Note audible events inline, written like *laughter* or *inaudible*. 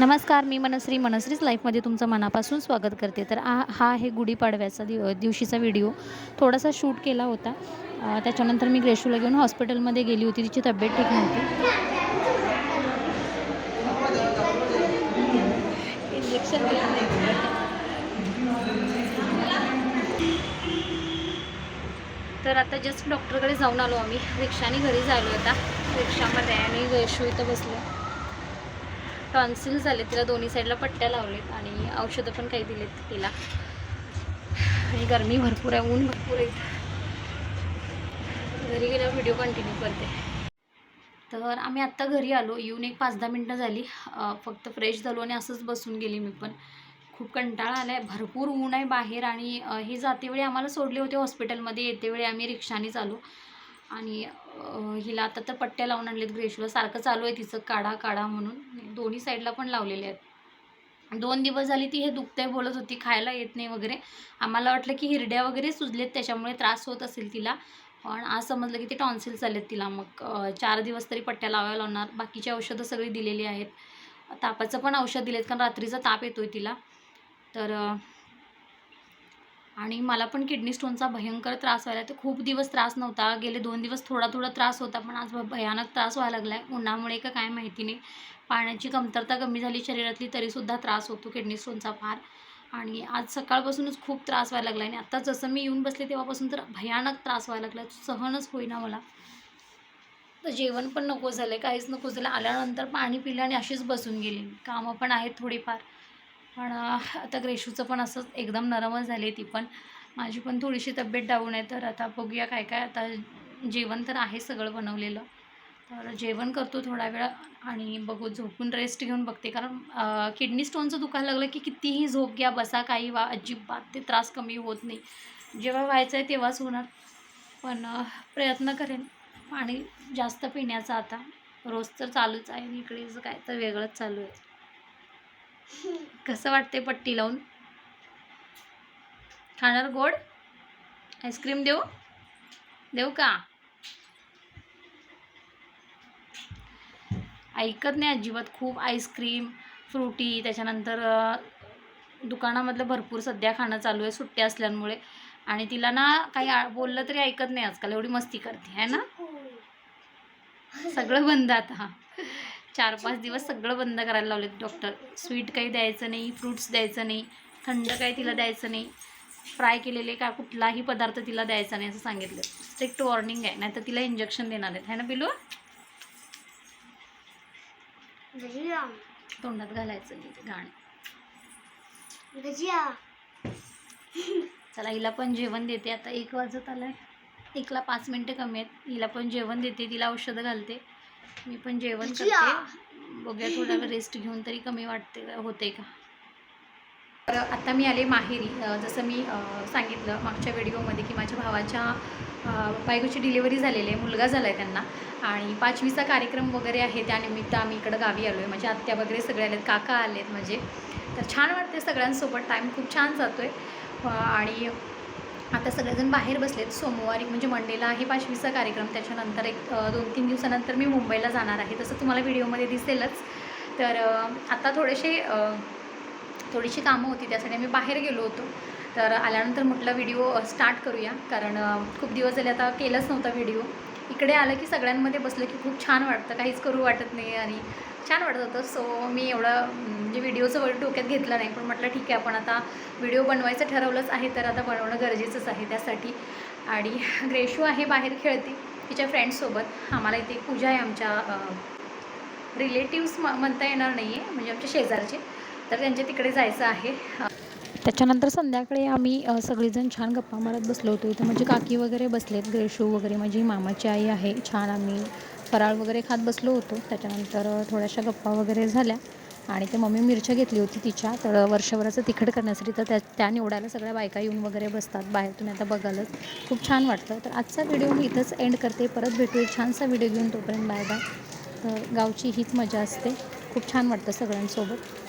नमस्कार मी मनश्री. मनश्रीच लाईफमध्ये तुमचं मनापासून स्वागत करते. तर हा हा आहे गुढीपाडव्याचा दिव दिवशीचा व्हिडिओ. थोडासा शूट केला होता. त्याच्यानंतर मी ग्रेशूला घेऊन हॉस्पिटलमध्ये गेली होती. तिची तब्येत ठीक नव्हती. इंजेक्शन तर आता जस्ट डॉक्टरकडे जाऊन आलो आम्ही. रिक्षाने घरी झालो आता. रिक्षामध्ये आणि ग्रेशू इथं बसलो. टॉन्सिल झाले तिला दोन्ही साईडला पट्ट्या लावलेत आणि औषधं पण काही दिलेत तिला. आणि गरमी भरपूर आहे ऊन भरपूर आहे. घरी गेल्यावर व्हिडिओ कंटिन्यू करते. तर आम्ही आत्ता घरी आलो येऊन एक पाच दहा मिनटं झाली. फक्त फ्रेश झालो आणि असंच बसून गेली मी पण. खूप कंटाळा आला आहे भरपूर ऊन आहे बाहेर आणि हे जातेवेळी आम्हाला सोडले होते हॉस्पिटलमध्ये येतेवेळी आम्ही रिक्षानेच आलो. आणि हिला आता तर पट्ट्या लावून आणलेत ग्रेशला. सारखं चालू आहे तिचं काढा काढा म्हणून. दोन्ही साईडला पण लावलेले आहेत. दोन दिवस झाली ती हे दुखतंय बोलत होती खायला येत नाही वगैरे. आम्हाला वाटलं की हिरड्या वगैरे सुजलेत त्याच्यामुळे त्रास होत असेल तिला. पण आज समजलं की ते टॉन्सिल आलेत तिला. मग चार दिवस तरी पट्ट्या लावायला लावणार बाकीची औषधं सगळी दिलेली आहेत. तापाचं पण औषध दिलेत कारण रात्रीचा ताप येतोय तिला. तर आणि मला पण किडनी स्टोनचा भयंकर त्रास व्हायला तर खूप दिवस त्रास नव्हता. गेले दोन दिवस थोडा थोडा त्रास होता पण आज भ- भयानक त्रास व्हायला लागला आहे उन्हामुळे का काय माहिती नाही. पाण्याची कमतरता कमी झाली शरीरातली तरीसुद्धा त्रास होतो किडनी स्टोनचा फार. आणि आज सकाळपासूनच खूप त्रास व्हायला लागला आणि आत्ता जसं मी येऊन बसले तेव्हापासून तर भयानक त्रास व्हायला लागला. सहनच होईना मला. तर जेवण पण नको झालं काहीच नको झालं. आल्यानंतर पाणी पिलं आणि अशीच बसून गेली कामं पण आहेत थोडीफार. पण आता ग्रेशूचं पण असंच एकदम नरमच झाली ती पण. माझी पण थोडीशी तब्येत डाऊन आहे तर आता बघूया काय काय आता जेवण तर आहे सगळं बनवलेलं. तर जेवण करतो थोडा वेळ आणि बघू झोपून रेस्ट घेऊन बघते. कारण किडनी स्टोनचं दुखायला लागलं की कितीही झोप घ्या बसा काही वा अजिबात ते त्रास कमी होत नाही. जेव्हा व्हायचं आहे तेव्हाच होणार. पण प्रयत्न करेन पाणी जास्त पिण्याचा आता. रोज तर चालूच आहे आणि इकडे काय तर वेगळंच चालू आहे. कसं वाटते पट्टी लावून? खाणार गोड? आईस्क्रीम देऊ? देऊ का? ऐकत नाही अजिबात. खूप आईस्क्रीम फ्रुटी त्याच्यानंतर दुकानामधलं भरपूर सध्या खाणं चालू आहे सुट्ट्या असल्यामुळे. आणि तिला ना काही बोललं तरी ऐकत नाही आजकाल. एवढी मस्ती करते आहे ना? सगळं बंद आता. चार पाच दिवस सगळं बंद करायला लावले डॉक्टर स्वीट काही द्यायचं नाही फ्रूट्स द्यायचं नाही थंड काही तिला द्यायचं नाही. फ्राय केलेले का कुठलाही पदार्थ तिला द्यायचा नाही असं सांगितलं. स्ट्रिक्ट वॉर्निंग आहे नाहीतर तिला इंजेक्शन देणार आहेत. है ना भजिया तोंडात घालायचं नाही ते गाणं चला हिला पण जेवण देते. आता एक वाजत आलाय. एकला पाच मिनटं कमी आहेत. हिला पण जेवण देते. तिला औषधं घालते. मी पण जेवण. करते. बघूया थोडा रेस्ट घेऊन तरी कमी वाटते होते का? तर आता मी आले माहेरी. जसं मी सांगितलं मागच्या व्हिडिओमध्ये की माझ्या भावाच्या बायकोची डिलिव्हरी झालेली आहे. मुलगा झाला आहे त्यांना. आणि पाचवीचा कार्यक्रम वगैरे आहे. त्यानिमित्त आम्ही इकडं गावी आलो आहे माझ्या आत्या वगैरे सगळे आलेत. काका आलेत म्हणजे तर छान वाटते सगळ्यांसोबत. टाईम खूप छान जातो आहे आणि आता सगळेजण बाहेर बसलेत. सोमवारी म्हणजे मंडेला आहे पाचवीचा कार्यक्रम. त्याच्यानंतर एक दोन तीन दिवसानंतर मी मुंबईला जाणार आहे. तसं तुम्हाला व्हिडिओमध्ये दिसेलच. तर आता थोडेसे थोडीशी कामं होती. त्यासाठी आम्ही बाहेर गेलो होतो. तर आल्यानंतर म्हटलं व्हिडिओ स्टार्ट करूया. कारण खूप दिवस झाले आता केलंच नव्हता व्हिडिओ. इकडे आलं की सगळ्यांमध्ये बसलं की खूप छान वाटतं. काहीच करू वाटत नाही आणि छान वाटत होतं. सो मी एवढं म्हणजे व्हिडिओचं वगैरे डोक्यात घेतलं नाही. पण म्हटलं ठीक आहे आपण आता व्हिडिओ बनवायचं ठरवलंच आहे तर आता बनवणं गरजेचंच आहे त्यासाठी. आणि *laughs* ग्रेशू आहे बाहेर खेळते तिच्या फ्रेंड्ससोबत आम्हाला इथे पूजा आहे आमच्या रिलेटिव्स म म्हणता येणार नाही आहे म्हणजे आमच्या शेजारचे. तर त्यांच्या तिकडे जायचं आहे. त्याच्यानंतर संध्याकाळी आम्ही सगळेजण छान गप्पा मारत बसलो होतो. इथं म्हणजे काकी वगैरे बसलेत ग्रेशू वगैरे माझी मामाची आई आहे छान आम्ही फराळ वगैरे खात बसलो होतो. त्याच्यानंतर थोड्याशा गप्पा वगैरे झाल्या आणि ते मम्मी मिरच्या घेतली होती तिच्या. तर वर्षभराचं तिखट करण्यासाठी तर त्या त्या निवडायला सगळ्या बायका येऊन वगैरे बसतात. बाहेर तुम्ही आता बघालच. खूप छान वाटतं तर आजचा व्हिडिओ मी इथंच एंड करते. परत भेटू एक छानसा व्हिडिओ घेऊन तोपर्यंत बाय बाय. तर गावची हीच मजा असते. खूप छान वाटतं सगळ्यांसोबत.